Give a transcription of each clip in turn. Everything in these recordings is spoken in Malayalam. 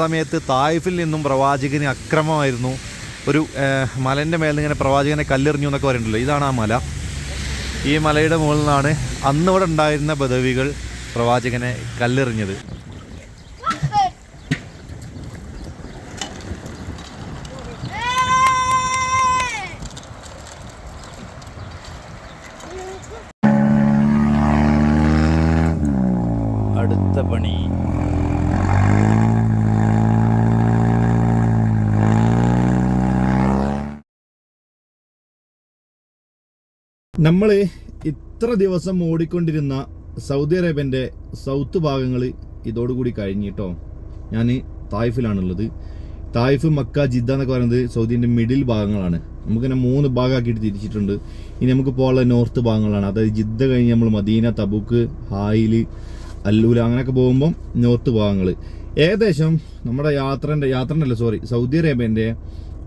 സമയത്ത് തായിഫിൽ നിന്നും പ്രവാചകന് അക്രമമായിരുന്നു. ഒരു മലന്റെ മേലിൽ ഇങ്ങനെ പ്രവാചകനെ കല്ലെറിഞ്ഞു എന്നൊക്കെ പറയുന്നുണ്ടല്ലോ. ഇതാണ് ആ മല. ഈ മലയുടെ മുകളിൽ നിന്നാണ് അന്നിവിടെ ഉണ്ടായിരുന്ന ബദവികൾ പ്രവാചകനെ കല്ലെറിഞ്ഞത്. നമ്മൾ ഇത്ര ദിവസം ഓടിക്കൊണ്ടിരുന്ന സൗദി അറേബ്യന്റെ സൗത്ത് ഭാഗങ്ങൾ ഇതോടുകൂടി കഴിഞ്ഞിട്ടോ ഞാൻ തായിഫിലാണുള്ളത്. തായിഫ് മക്ക ജിദ്ദ എന്നൊക്കെ പറയുന്നത് സൗദിന്റെ മിഡിൽ ഭാഗങ്ങളാണ്. നമുക്കിങ്ങനെ മൂന്ന് ഭാഗമാക്കിയിട്ട് തിരിച്ചിട്ടുണ്ട്. ഇനി നമുക്ക് പോകാനുള്ള നോർത്ത് ഭാഗങ്ങളാണ്. അതായത് ജിദ്ദ കഴിഞ്ഞ് നമ്മൾ മദീന തബൂക്ക് ഹായിൽ അല്ലൂല അങ്ങനെയൊക്കെ പോകുമ്പം നോർത്ത് ഭാഗങ്ങൾ ഏകദേശം നമ്മുടെ യാത്രന്റെ യാത്രന്റെ അല്ല സോറി സൗദി അറേബ്യന്റെ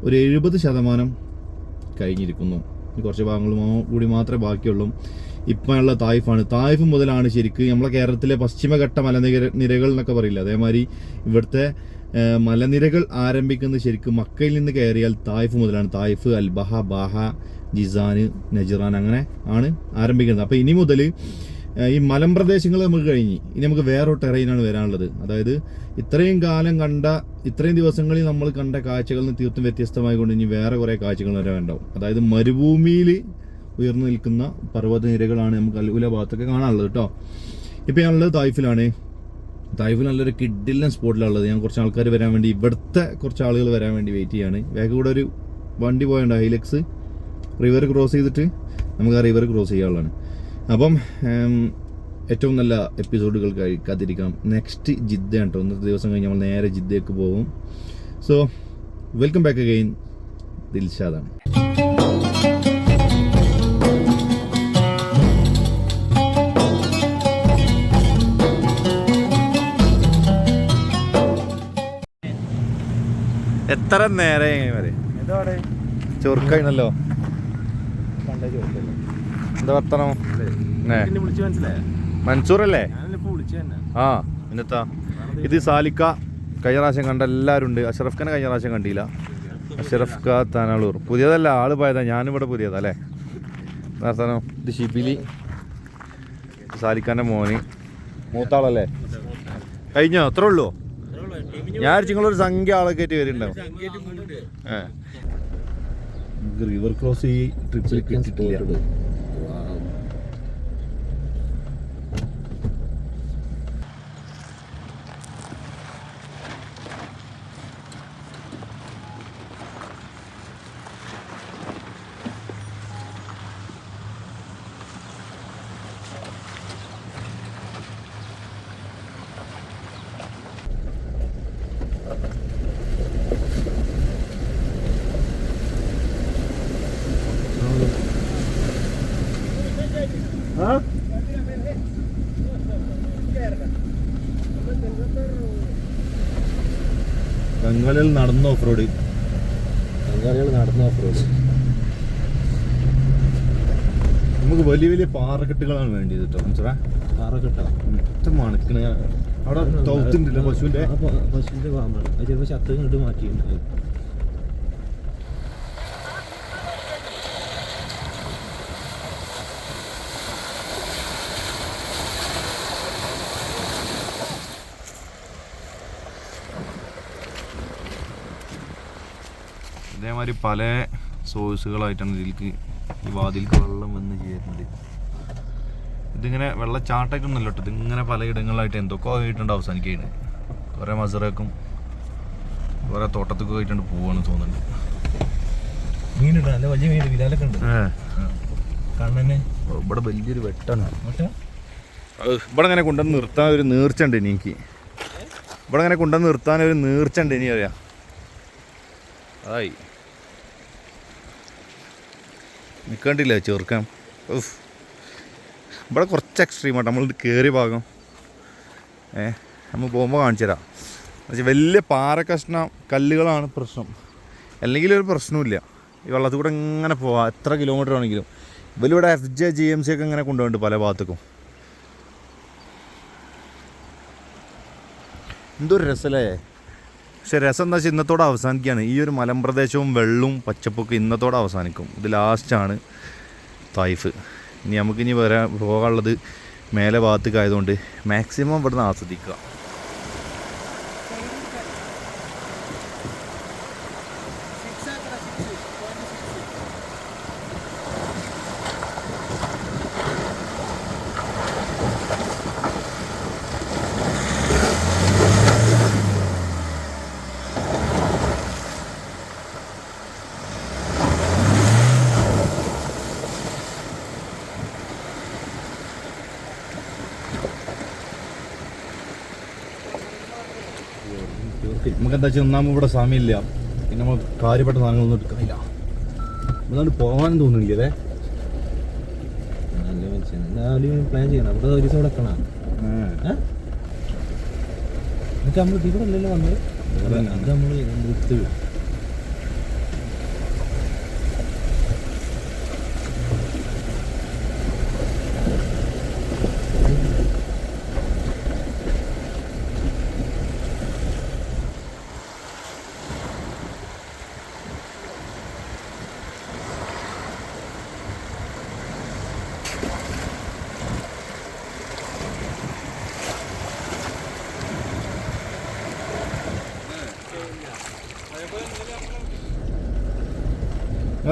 ഒരു എഴുപത് ശതമാനം കഴിഞ്ഞിരിക്കുന്നു. കുറച്ച് ഭാഗങ്ങൾ കൂടി മാത്രമേ ബാക്കിയുള്ളൂ. ഇപ്പോഴുള്ള തായ്ഫാണ്. തായ്ഫ് മുതലാണ് ശരിക്കും നമ്മളെ കേരളത്തിലെ പശ്ചിമഘട്ട മലനിര നിരകൾ എന്നൊക്കെ പറയില്ല? അതേമാതിരി ഇവിടുത്തെ മലനിരകൾ ആരംഭിക്കുന്നത് ശരിക്കും മക്കയിൽ നിന്ന് കയറിയാൽ തായ്ഫ് മുതലാണ്. Taif Al Baha Baha Jizan Najran അങ്ങനെ ആണ് ആരംഭിക്കുന്നത്. അപ്പോൾ ഇനി മുതൽ ഈ മലമ്പ്രദേശങ്ങൾ നമുക്ക് കഴിഞ്ഞ്. ഇനി നമുക്ക് വേറൊരു ടെറൈനാണ് വരാനുള്ളത്. അതായത് ഇത്രയും കാലം കണ്ട ഇത്രയും ദിവസങ്ങളിൽ നമ്മൾ കണ്ട കാഴ്ചകളിൽ നിന്ന് തീർത്തും വ്യത്യസ്തമായി കൊണ്ട് ഇനി വേറെ കുറേ കാഴ്ചകൾ വരാനുണ്ടാവും അതായത് മരുഭൂമിയിൽ ഉയർന്നു നിൽക്കുന്ന പർവതനിരകളാണ് നമുക്ക് അൽഗുല ഭാഗത്തൊക്കെ കാണാനുള്ളത് കേട്ടോ ഇപ്പം ഞാനുള്ളത് തായ്ഫിലാണ്. തായ്ഫിൽ നല്ലൊരു കിഡിലൻ സ്പോട്ടിലുള്ളത് ഞാൻ കുറച്ച് ആൾക്കാർ വരാൻ വേണ്ടി ഇവിടുത്തെ കുറച്ച് ആളുകൾ വരാൻ വേണ്ടി വെയിറ്റ് ചെയ്യാണ്. വേഗം കൂടെ ഒരു വണ്ടി പോയുണ്ട് ഹൈലക്സ്. റിവർ ക്രോസ് ചെയ്തിട്ട് നമുക്ക് ആ റിവർ ക്രോസ് ചെയ്യാനുള്ളതാണ്. അപ്പം ഏറ്റവും നല്ല എപ്പിസോഡുകൾ കഴി- കാത്തിരിക്കാം നെക്സ്റ്റ് ജിദ്ദ കേട്ടോ. ഇന്നത്തെ ദിവസം കഴിഞ്ഞ് നമ്മൾ നേരെ ജിദ്ദയ്ക്ക് പോകും. സോ വെൽക്കം ബാക്ക് അഗെയിൻ ദിൽഷാദാണ്. എത്ര നേരെ വരെ? ചൊറുക്കാണല്ലോ എന്താ വർത്തനം? മൻസൂറല്ലേ? ആ എന്നിട്ടാ ഇത് സാലിക്ക കഴിഞ്ഞ പ്രാവശ്യം കണ്ട എല്ലാവരും ഉണ്ട് അഷറഫ് ഖാനെ കഴിഞ്ഞ പ്രാവശ്യം കണ്ടില്ല. അഷറഫ് ഖാ താനാളൂർ. പുതിയതല്ല ആൾ പോയതാ. ഞാനിവിടെ പുതിയതാ അല്ലേ? വർത്തനം? ഇത് ഷിബിലി. സാലിക്കാന്റെ മോന്. മൂത്താളല്ലേ? കഴിഞ്ഞോ? അത്രേ ഉള്ളൂ? ഞാൻ നിങ്ങളൊരു സംഖ്യ ആളൊക്കെ ആയിട്ട് വരുന്നുണ്ടാവും. ഏഹ് റിവർ ക്രോസ് ഈ ട്രിപ്പിൽ കിട്ടിയിട്ടില്ല നടന്നു നടന്ന ഓഫ് റോഡ് കങ്ങലിൽ നടന്നു ഓഫ് റോഡ് നമുക്ക് വലിയ വലിയ പാറക്കെട്ടുകളാണ് വേണ്ടിയത് കേട്ടോ മനസ്സിലാ? പാറക്കെട്ടാണ് ഇട്ടോ മൊത്തം മണക്കണ അവിടെ തൗത്തുണ്ടല്ലോ പശുവിന്റെ പശുവിന്റെ പാമ്പാണ് അത് ചിലപ്പോ ചത്ത ഇങ്ങോട്ട് മാറ്റിയിട്ടുണ്ട്. ഇതേമാതിരി പല സോഴ്സുകളായിട്ടാണ് ഇതിൽക്ക് ഈ വാതിൽക്ക് വെള്ളം വന്ന് ചേരുന്നത്. ഇതിങ്ങനെ വെള്ളച്ചാട്ടമൊക്കെ ഒന്നുമല്ല കേട്ടോ. ഇതിങ്ങനെ പലയിടങ്ങളിലായിട്ട് എന്തൊക്കെ ആയിട്ടുണ്ട് അവസാനിക്കുകയാണ് കുറേ മസറക്കും കുറേ തോട്ടത്തൊക്കെ ആയിട്ടുണ്ട് പോവാണ് തോന്നുന്നുണ്ട്. മീനുണ്ട് നല്ല വലിയ മീൻ വിരാലൊക്കെ ഉണ്ട്. കണ്ണനെ. ഇവിടെ വലിയൊരു വെട്ടാണ്. ഇവിടെ അങ്ങനെ കൊണ്ടുവന്ന് നിർത്താൻ ഒരു നീർച്ച ഉണ്ട് ഇനി എനിക്ക്. ഇവിടെ അങ്ങനെ കൊണ്ടുവന്ന് നിർത്താൻ ഒരു നീർച്ച ഉണ്ട് ഇനി അറിയാം. അതായി നിൽക്കണ്ടില്ല ചെറുക്കാൻ. ഇവിടെ കുറച്ച് എക്സ്ട്രീം ആട്ടോ. നമ്മൾ കയറിയ ഭാഗം. ഏ നമ്മൾ പോകുമ്പോൾ കാണിച്ചു തരാം പക്ഷേ വലിയ പാറ കഷ്ണം കല്ലുകളാണ് പ്രശ്നം. അല്ലെങ്കിൽ ഒരു പ്രശ്നമില്ല ഈ വെള്ളത്തിൽ കൂടെ ഇങ്ങനെ പോവാം. എത്ര കിലോമീറ്റർ ആണെങ്കിലും ഇവരിവിടെ F J G M C ഒക്കെ ഇങ്ങനെ കൊണ്ടുപോകുന്നുണ്ട് പല ഭാഗത്തേക്കും. എന്തൊരു രസമല്ലേ പക്ഷെ രസം എന്താ വെച്ചാൽ ഇന്നത്തോടെ അവസാനിക്കുകയാണ് ഈ ഒരു മലമ്പ്രദേശവും വെള്ളവും പച്ചപ്പൊക്കെ ഇന്നത്തോടെ അവസാനിക്കും. ഇത് ലാസ്റ്റാണ് തായ്ഫ്. ഇനി നമുക്കിനി വരാൻ പോകാനുള്ളത് മേലെ ഭാഗത്തേക്കായതുകൊണ്ട് മാക്സിമം ഇവിടുന്ന് ആസ്വദിക്കുക. നമുക്ക് എന്താ വെച്ചാൽ ഒന്നാമത് ഇവിടെ സമയമില്ല. പിന്നെ നമ്മൾ കാര്യപ്പെട്ട സാധനങ്ങളൊന്നും എടുക്കുന്നില്ല അതുകൊണ്ട് പോകാൻ തോന്നുന്നില്ല? അല്ലേ പ്ലാൻ ചെയ്യണം? ഒരു ദിവസം കിടക്കണ എന്നിട്ട് നമ്മൾ ഇവിടെ അല്ലല്ലോ വന്നത്? നമ്മൾ വിട്ട്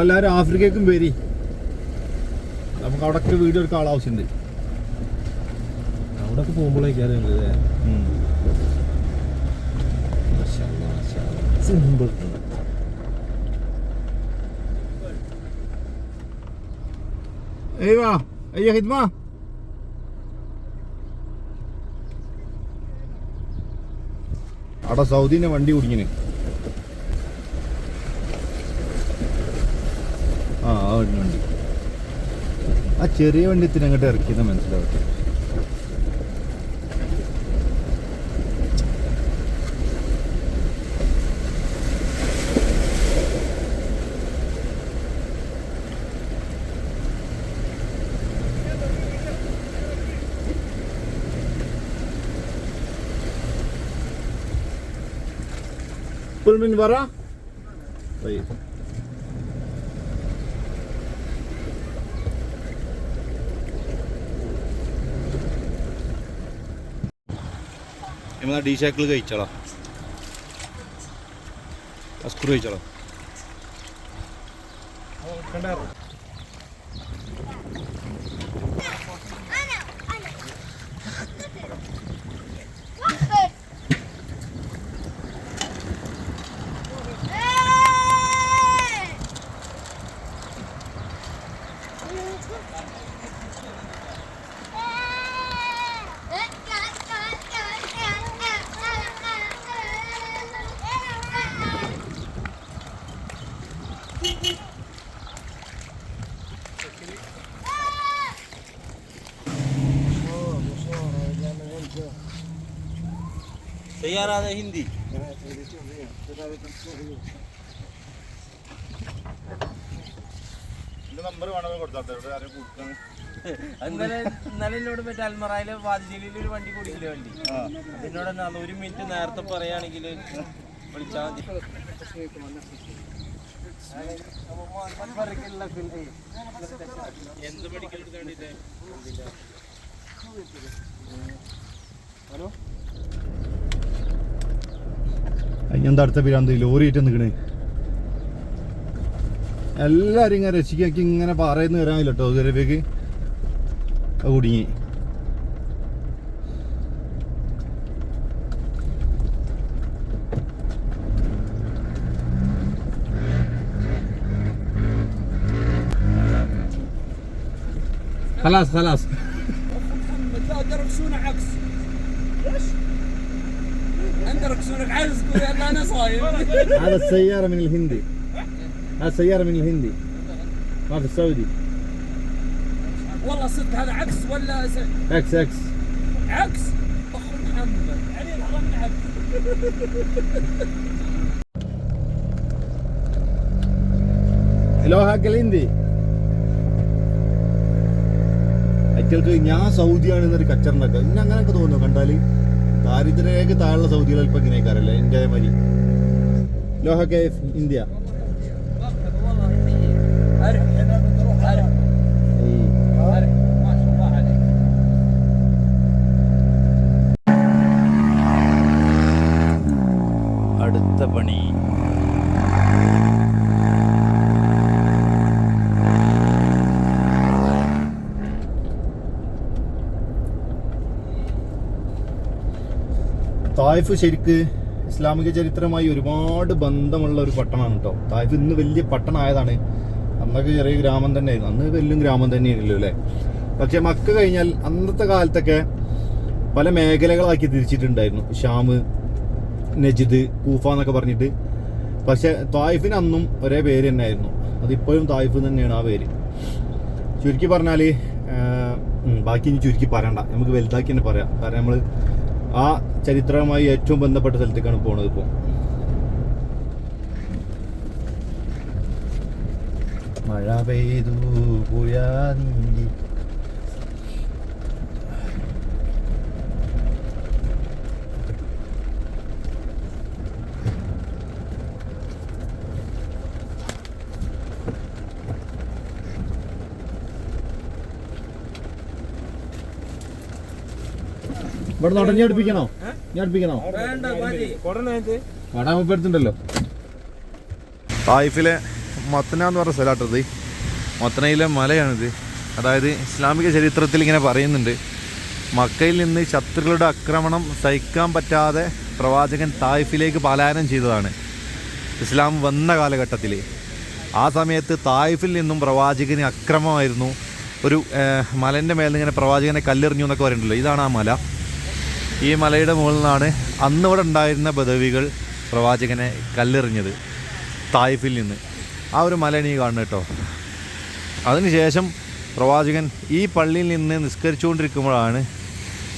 എല്ലാവരും ആഫ്രിക്കക്കും വരി നമുക്ക് അവിടെ വീഡിയോ എടുക്കാൻ ആളാവശ്യമുണ്ട് അവിടെയൊക്കെ പോകുമ്പോഴേക്കും അല്ലേ സിമ്പിൾ ايوه اي خدمه അവിടെ സൗദിനെ വണ്ടി കുടിങ്ങിന് ആ ഒരു വണ്ടി ആ ചെറിയ വണ്ടി ഇത്തിരി അങ്ങോട്ട് ഇറക്കിയെന്ന് മനസ്സിലാവട്ടെ Pulmin Vara? Wait. എന്നാൽ ഡി ഷാക്കിൾ കഴിച്ചോളാം. സ്ക്രൂ കഴിച്ചോളാം. കണ്ടായിരുന്നു. Arada hindi. Evet നമ്പർ ഇന്നലെ ഇന്നലെ മറ്റേ അൽമറയിലെ വാതിലിയിൽ ഒരു വണ്ടി കുടിക്കില്ല വണ്ടി? എന്നോട് ഒരു മിനിറ്റ് നേരത്തെ പറയുകയാണെങ്കിൽ വിളിച്ചാൽ മതി. എന്ത് പഠിക്കാൻ ഹലോ വേണ്ടിയിട്ട് എന്താ അടുത്ത പിരാന്ത് ലോറി ആയിട്ട് നിൽക്കണേ എല്ലാരും ഇങ്ങനെ രക്ഷിക്കാക്കി ഇങ്ങനെ പറയുന്ന വരാനില്ല കേട്ടോ ഇതുവരേക്ക് കുടുങ്ങി خلاص خلاص لا دركسونك عكس ليش؟ انت دركسونك عكس تقول يلا انا صايم هذا السيارة من الهندي هذا السيارة من الهندي ما في السعودي والله صدق هذا عكس ولا س... اكس اكس عكس اخو محمد علي الحرام عكس ഹലോ ഹാക്കൽ ഹിന്ദി അറ്റൾക്ക് ഞാൻ സൗദിയാണ് എന്നൊരു കച്ചറുണ്ടാക്കുക ഇന്നെ അങ്ങനെയൊക്കെ തോന്നുന്നു കണ്ടാല് ദാരിദ്ര്യരേഖ താഴെയുള്ള സൗദികൾ അല്പം ഇങ്ങനെയൊക്കെ ഇന്ത്യ മരി ലോഹ കേഫ് ഇന്ത്യ. അടുത്ത പണി. തായ്ഫ് ശരിക്ക് ഇസ്ലാമിക ചരിത്രമായി ഒരുപാട് ബന്ധമുള്ള ഒരു പട്ടണമാണ് കേട്ടോ തായ്ഫ് ഇന്ന് വലിയ പട്ടണമായതാണ്. അന്നൊക്കെ ചെറിയ ഗ്രാമം തന്നെയായിരുന്നു. അന്ന് വലിയ ഗ്രാമം തന്നെയായിരുന്നു അല്ലേ പക്ഷെ മക്ക കഴിഞ്ഞാൽ അന്നത്തെ കാലത്തൊക്കെ പല മേഖലകളാക്കി തിരിച്ചിട്ടുണ്ടായിരുന്നു. ഷാമ് നജിദ് കൂഫ എന്നൊക്കെ പറഞ്ഞിട്ട്. പക്ഷെ തായിഫിന് അന്നും ഒരേ പേര് തന്നെയായിരുന്നു. അതിപ്പോഴും തായിഫ് തന്നെയാണ് ആ പേര്. ചുരുക്കി പറഞ്ഞാൽ ബാക്കി ഇനി ചുരുക്കി പറയണ്ട. നമുക്ക് വലുതാക്കി തന്നെ പറയാം. കാരണം നമ്മൾ ആ ചരിത്രവുമായി ഏറ്റവും ബന്ധപ്പെട്ട സ്ഥലത്തേക്കാണ് പോണത് ഇപ്പോൾ മഴ പെയ്തു പുഴ നീന്തി ഇവിടെ നടഞ്ഞ അടുപ്പിക്കണോ? ഞാൻ അടുപ്പിക്കണോ? വട വടാമപ്പെടുത്തുണ്ടല്ലോ തായിഫിലെ മത്തന എന്ന് പറഞ്ഞ സ്ഥലമാട്ടത് മത്തനയിലെ മലയാണിത്. അതായത് ഇസ്ലാമിക ചരിത്രത്തിൽ ഇങ്ങനെ പറയുന്നുണ്ട്. മക്കയിൽ നിന്ന് ശത്രുക്കളുടെ ആക്രമണം സഹിക്കാൻ പറ്റാതെ പ്രവാചകൻ തായിഫിലേക്ക് പലായനം ചെയ്തതാണ്. ഇസ്ലാം വന്ന കാലഘട്ടത്തിൽ ആ സമയത്ത് തായിഫിൽ നിന്നും പ്രവാചകന് അക്രമമായിരുന്നു. ഒരു മലന്റെ മേലിൽ ഇങ്ങനെ പ്രവാചകനെ കല്ലെറിഞ്ഞു എന്നൊക്കെ പറയുന്നുണ്ടല്ലോ. ഇതാണ് ആ മല. ഈ മലയുടെ മുകളിൽ നിന്നാണ് അന്ന് ഇവിടെ ഉണ്ടായിരുന്ന ബദവികൾ പ്രവാചകനെ കല്ലെറിഞ്ഞത് തായിഫിൽ നിന്ന്. ആ ഒരു മലയാണ് ഈ കാണുന്നത് കേട്ടോ. അതിനുശേഷം പ്രവാചകൻ ഈ പള്ളിയിൽ നിന്ന് നിസ്കരിച്ചുകൊണ്ടിരിക്കുമ്പോഴാണ്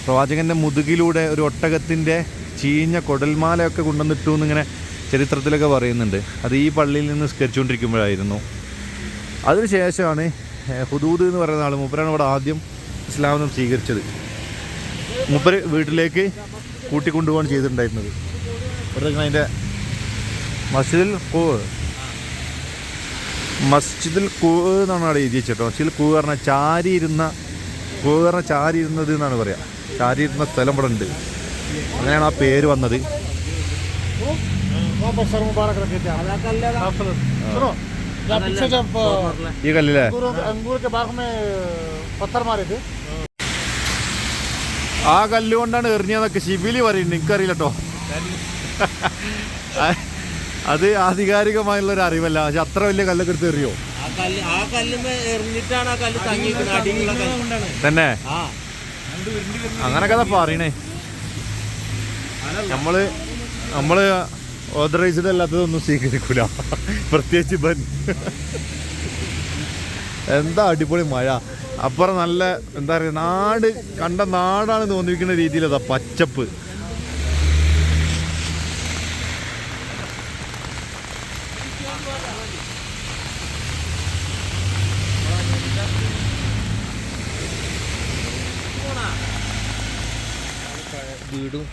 പ്രവാചകന്റെ മുതുകിലൂടെ ഒരു ഒട്ടകത്തിന്റെ ചീഞ്ഞ കൊടൽമാലയൊക്കെ കൊണ്ടുവന്നിട്ടു എന്നിങ്ങനെ ചരിത്രത്തിലൊക്കെ പറയുന്നുണ്ട്. അത് ഈ പള്ളിയിൽ നിന്ന് നിസ്കരിച്ചുകൊണ്ടിരിക്കുമ്പോഴായിരുന്നു. അതിനുശേഷമാണ് ഹുദൂദ് എന്ന് പറയുന്ന ആൾ മൂപ്പരാണ് ഇവിടെ ആദ്യം ഇസ്ലാമിനും സ്വീകരിച്ചത്. മൂപ്പര് വീട്ടിലേക്ക് കൂട്ടിക്കൊണ്ടുപോകാൻ ചെയ്തിട്ടുണ്ടായിരുന്നത്. ഇവിടെ അതിന്റെ മസ്ജിദിൽ കൂ മസ്ജിദിൽ കൂ എന്നാണ് അവിടെ എഴുതി വെച്ചിട്ടോ മസ്ജിദിൽ കൂ പറഞ്ഞാൽ ചാരിയിരുന്ന കൂ പറഞ്ഞാൽ ചാരിയിരുന്നത് എന്നാണ് പറയുക ചാരിയിരുന്ന സ്ഥലം ഇവിടെ ഉണ്ട്. അങ്ങനെയാണ് ആ പേര് വന്നത്. ഈ കല്ലില്ലേ ആ കല്ലുകൊണ്ടാണ് എറിഞ്ഞതെന്നൊക്കെ ശിബിലി പറയുന്നുണ്ട് എനിക്കറിയില്ല കേട്ടോ അത് ആധികാരികമായുള്ള ഒരു അറിവല്ല. പക്ഷെ അത്ര വലിയ കല്ലൊക്കെ എടുത്ത് എറിയോ? ആ കല്ല് ആ കല്ലുമേ എറിഞ്ഞിട്ടാണ് ആ കല്ല് തങ്ങിയിരിക്കുന്നത്. അടിയിലുള്ള കല്ല്. തന്നെ? ആ. അങ്ങനെ കഥ പറയണേ. നമ്മൾ നമ്മൾ ഓതറൈസ്ഡ് അല്ലാത്തതൊന്നും സ്വീകരിക്കൂല. പ്രത്യേകിച്ച് ബൻ എന്താ അടിപൊളി മഴ. അപ്പുറം നല്ല എന്താ പറയുക നാട് കണ്ട നാടാണ് തോന്നിപ്പിക്കുന്ന രീതിയിൽ അതാ പച്ചപ്പ്. വീടും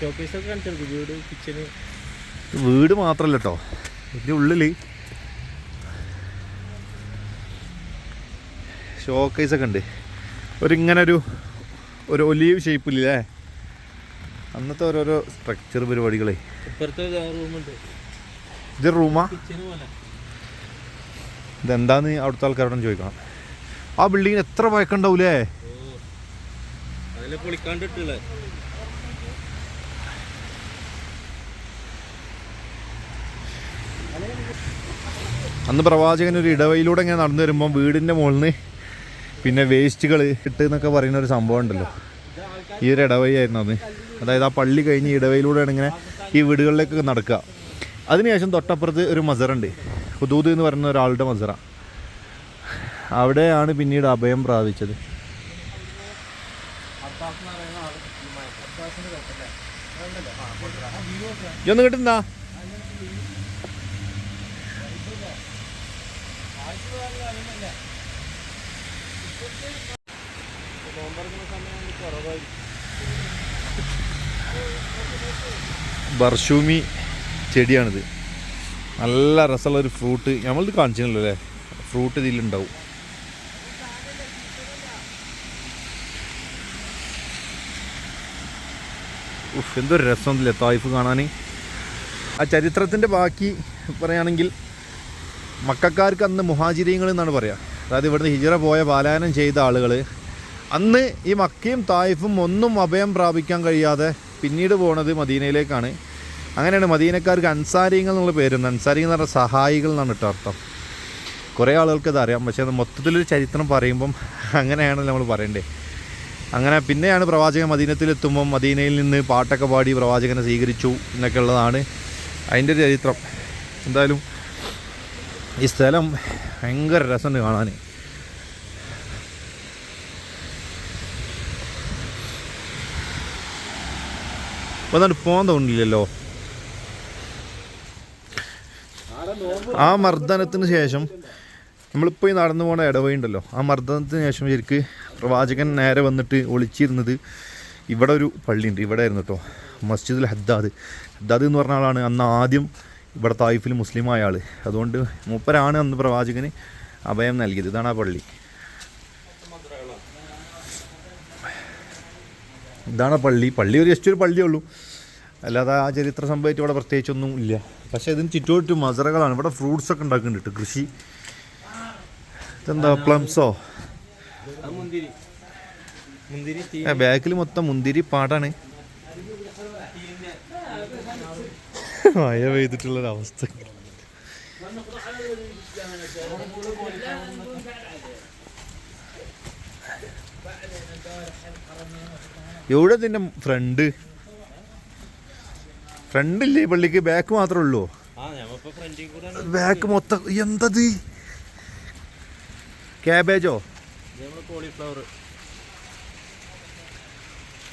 കാണിച്ചെടുക്കും വീട് കിച്ചന് വീട് മാത്രല്ല കേട്ടോ ഇതിന്റെ ഉള്ളിൽ ഷോക്കേസ് ഒക്കെ ഉണ്ട്. ഒരു ഇങ്ങനെ ഒരു ഒരു ഒലീവ് ഷേപ്പില്ലേ അന്നത്തെ ഓരോരോ സ്ട്രക്ചർ പരിപാടികളെ. ഇത് റൂമാ ഇതെന്താന്ന് അവിടുത്തെ ആൾക്കാരോടും ചോദിക്കണം. ആ ബിൽഡിങ്ങിന് എത്ര പഴക്കമുണ്ടാവൂലേ അതിലെ അന്ന് പ്രവാചകൻ ഒരു ഇടവയിലൂടെ ഇങ്ങനെ നടന്നു വരുമ്പോൾ വീടിന്റെ മുകളിൽ നിന്ന് പിന്നെ വേസ്റ്റുകൾ ഇട്ട് എന്നൊക്കെ പറയുന്ന ഒരു സംഭവം ഉണ്ടല്ലോ. ഈ ഒരു ഇടവഴിയായിരുന്നു അത്. അതായത് ആ പള്ളി കഴിഞ്ഞ് ഇടവയിലൂടെയാണ് ഇങ്ങനെ ഈ വീടുകളിലേക്കൊക്കെ നടക്കുക. അതിനുശേഷം തൊട്ടപ്പുറത്ത് ഒരു മസറുണ്ട് ഹുദൂദ് എന്ന് പറയുന്ന ഒരാളുടെ മസറ. അവിടെയാണ് പിന്നീട് അഭയം പ്രാപിച്ചത്. ഒന്ന് കിട്ടുന്ന ബർഷൂമി ചെടിയാണിത്. നല്ല രസമുള്ള ഒരു ഫ്രൂട്ട്. നമ്മളിത് കാണിച്ചില്ലല്ലോ അല്ലേ? ഫ്രൂട്ട് ഇതിലുണ്ടാവും ഉഫ് എന്തൊരു രസമൊന്നുമില്ലേ തായ്ഫ് കാണാൻ ആ ചരിത്രത്തിന്റെ ബാക്കി പറയുകയാണെങ്കിൽ മക്കാർക്ക് അന്ന് മുഹാജിരീങ്ങൾ എന്നാണ് പറയുക അതായത് ഇവിടുന്ന് ഹിജറ പോയ പാലായനം ചെയ്ത ആളുകൾ അന്ന് ഈ മക്കയും തായിഫും ഒന്നും അഭയം പ്രാപിക്കാൻ കഴിയാതെ പിന്നീട് പോണത് മദീനയിലേക്കാണ്. അങ്ങനെയാണ് മദീനക്കാർക്ക് അൻസാരിങ്ങൾ എന്നുള്ള പേരുണ്ട് അൻസാരിങ്ങൾ എന്ന് പറഞ്ഞാൽ സഹായികൾ എന്നാണ് കേട്ടോ അർത്ഥം. കുറേ ആളുകൾക്ക് അത് അറിയാം. പക്ഷേ മൊത്തത്തിലൊരു ചരിത്രം പറയുമ്പം അങ്ങനെയാണ് നമ്മൾ പറയണ്ടേ. അങ്ങനെ പിന്നെയാണ് പ്രവാചകൻ മദീനത്തിലെത്തുമ്പം മദീനയിൽ നിന്ന് പാട്ടൊക്കെ പാടി പ്രവാചകനെ സ്വീകരിച്ചു എന്നൊക്കെ ഉള്ളതാണ് അതിന്റെ ചരിത്രം. എന്തായാലും ഈ സ്ഥലം ഭയങ്കര രസമുണ്ട് കാണാൻ. അതുകൊണ്ട് പോകാൻ തോന്നില്ലല്ലോ. ആ മർദ്ദനത്തിന് ശേഷം നമ്മളിപ്പോൾ ഈ നടന്നു പോണ ഇടവഴിയുണ്ടല്ലോ. ആ മർദ്ദനത്തിന് ശേഷം ശരിക്ക് പ്രവാചകൻ നേരെ വന്നിട്ട് ഒളിച്ചിരുന്നത് ഇവിടെ ഒരു പള്ളിയുണ്ട്. ഇവിടെ ആയിരുന്നു കേട്ടോ മസ്ജിദുൽ ഹദ്ദാദ്. ഹദ്ദാദ് എന്ന് പറഞ്ഞ ആളാണ് അന്ന് ആദ്യം ഇവിടെ തായിഫിൽ മുസ്ലിമായ ആൾ അതുകൊണ്ട് മൂപ്പരാണ് അന്ന് പ്രവാചകന് അഭയം നൽകിയത്. ഇതാണ് ആ പള്ളി. ഇതാണ് പള്ളി. പള്ളി ഒരു ജസ്റ്റ് ഒരു പള്ളിയേ ഉള്ളൂ. അല്ലാതെ ആ ചരിത്ര സംഭവിച്ച് ഇവിടെ പ്രത്യേകിച്ചൊന്നും ഇല്ല. പക്ഷേ ഇതിന് ചുറ്റോട്ട് മസറകളാണ് ഇവിടെ ഫ്രൂട്ട്സ് ഒക്കെ ഉണ്ടാക്കുന്നുണ്ട് കൃഷി. ഇതെന്താ പ്ലംസോ ബാക്കിൽ മൊത്തം മുന്തിരി പാടാണ് മഴ പെയ്തിട്ടുള്ളൊരവസ്ഥ. എവിടെ നിന്റെ ഫ്രണ്ട് ഫ്രണ്ട് ഇല്ലേ പള്ളിക്ക്? ബാക്ക് മാത്രമേ ഉള്ളൂ? ബാക്ക് മൊത്തം എന്തത്? ക്യാബേജോ കോളിഫ്ലവർ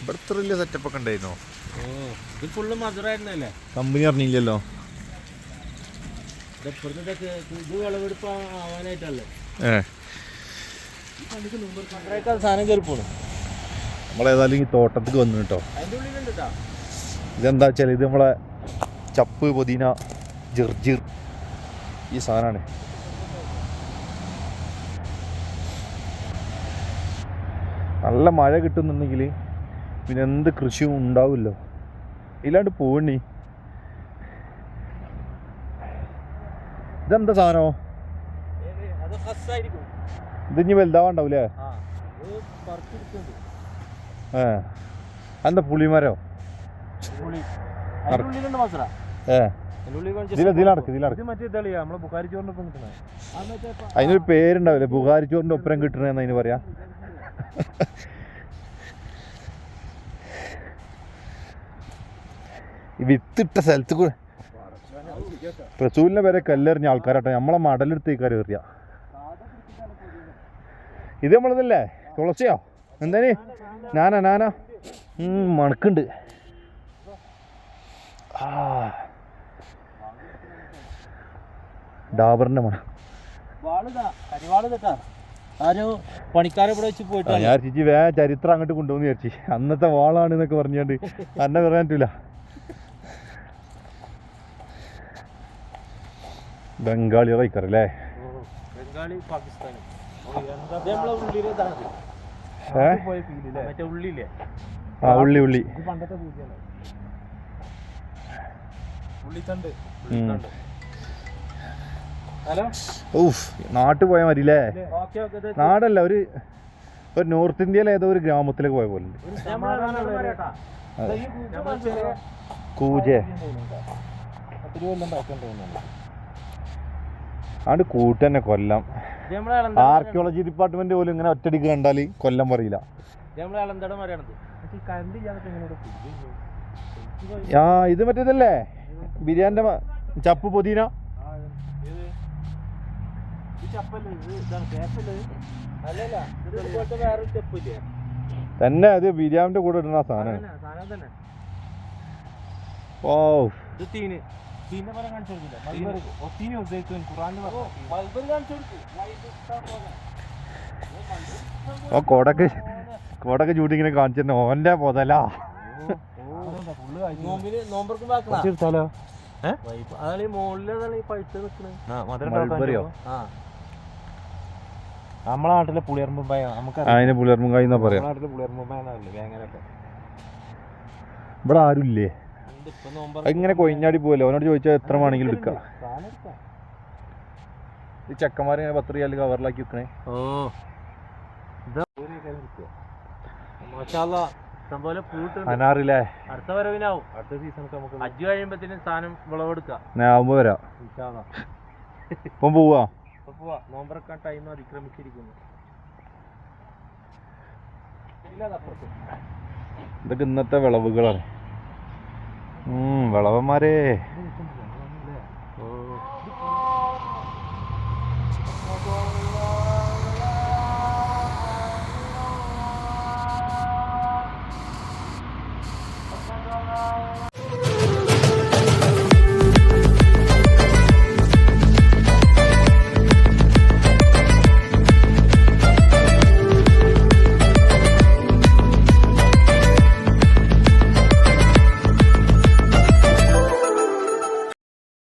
ഇവിടെ വലിയ സെറ്റപ്പ് ഒക്കെ ഉണ്ടായിരുന്നോ? ഇത് ഫുള്ള് മധുരായിരുന്നല്ലേ? കമ്പനി അറിഞ്ഞില്ലല്ലോ. ഇത് വിളവെടുപ്പ് ആവാനായിട്ടല്ലേ? ഏ. സാധനം നമ്മളേതായാലും ഈ തോട്ടത്തേക്ക് വന്നു കേട്ടോ. ഇതെന്താ വെച്ചാൽ ഇത് നമ്മളെ ചപ്പ് പൊതിന ജിർജിർ ഈ സാധനമാണ് നല്ല മഴ കിട്ടുന്നുണ്ടെങ്കിൽ പിന്നെ എന്ത് കൃഷിയും ഉണ്ടാവില്ലോ. ഇല്ലാണ്ട് പോണി ഇതെന്താ സാധനോ? ഇതിഞ്ഞ് വലുതാവാണ്ടാവൂലേ? ഏ എന്താ പുളിമരോ? അതിനൊരു പേരുണ്ടാവില്ലേ? ബുഹാരി ചോറിന്റെ ഒപ്പരം കിട്ടണെന്ന് അതിന് പറയാ ഈ വിത്തിട്ട സ്ഥലത്ത് കൂടെ റസൂലിനെ വരെ കല്ലെറിഞ്ഞ ആൾക്കാരാട്ടോ. നമ്മളെ മടലെടുത്തേക്കാർ എറിയ. ഇത് നമ്മളതല്ലേ? തുളസിയോ? എന്താനി? ഞാനാ ഞാനാ ഉം, മണക്കുണ്ട്. ആ. ഡാബറിന്റെ മണം. ഞാൻ ചേച്ചി വേ ചരിത്രം അങ്ങോട്ട് കൊണ്ടുപോകുന്ന ചേച്ചി അന്നത്തെ വാളാണ് എന്നൊക്കെ പറഞ്ഞുകൊണ്ട് അന്നെ പറയാൻ പറ്റൂല ബംഗാളി റൈക്കർ അല്ലേ ബംഗാളി പാകിസ്ഥാനി. ആ ഉള്ളി ഉള്ളി. ഊഫ് നാട്ടിൽ പോയാൽ ഓക്കെ ഓക്കെ നാടല്ല ഒരു ഒരു നോർത്ത് ഇന്ത്യയിലെ ഏതോ ഒരു ഗ്രാമത്തിലേക്ക് പോയ പോലെ ഉണ്ട്. കൂജെ കൂട്ട് തന്നെ കൊല്ലം ആർക്കിയോളജി ഡിപ്പാർട്ട്മെന്റ് പോലും ഇങ്ങനെ ഒറ്റടിക്ക് കണ്ടാൽ കൊല്ലം പറയില്ല. ആ ഇത് മറ്റേതല്ലേ? ബിരിയാണിന്റെ ചപ്പ് പൊതീന? തന്നെ അത് ബിരിയാണിന്റെ കൂടെ ഇടുന്ന സാധനം ഓ തീന്റെ മൽബറി കാണിച്ചു കൊടുക്കില്ല ഒത്തീനെ ഉദ്ദേശിച്ചു ഖുറാന്റെ മൽബർ കാണിച്ചു കൊടുക്കും ഓ കൊടക്ക് സ്കോഡൊക്കെ ചൂടി ഇങ്ങനെ കാണിച്ചിരുന്നു. ഓന്റെ പൊതല നമ്മളെ നാട്ടിലെ പുളിയർമ്പുമ്പായ നമുക്ക് അതിന് പുലർമുങ്കായി പറയാം. പറയാ നാട്ടിലെ വേങ്ങരൊക്കെ ഇവിടെ ആരും ഇല്ലേ ഇപ്പൊ നോമ്പർ ഇങ്ങനെ കൊയിഞ്ഞാടി പോവല്ലോ? അവനോട് ചോദിച്ചാൽ എത്ര വേണമെങ്കിലും എടുക്കാം. ഈ ചെക്കന്മാരെ ഇങ്ങനെ പത്ത് റിയാൽ കവറിലാക്കി വെക്കണേ. ഓ. അനാറില്ലേ? അടുത്ത വരവിനാവും. അടുത്ത സീസൺ നമുക്ക് അജ്ജ് കഴിയുമ്പത്തിന് സാധനം വിളവെടുക്കാം. ആവുമ്പോ വരാം. ഇപ്പം പോവാ? പോവാ. നോമ്പറക്കാൻ ടൈം അതിക്രമിച്ചിരിക്കുന്നു. ഇതൊക്കെ ഇന്നത്തെ വിളവുകളാണ്. വിളവന്മാരെ.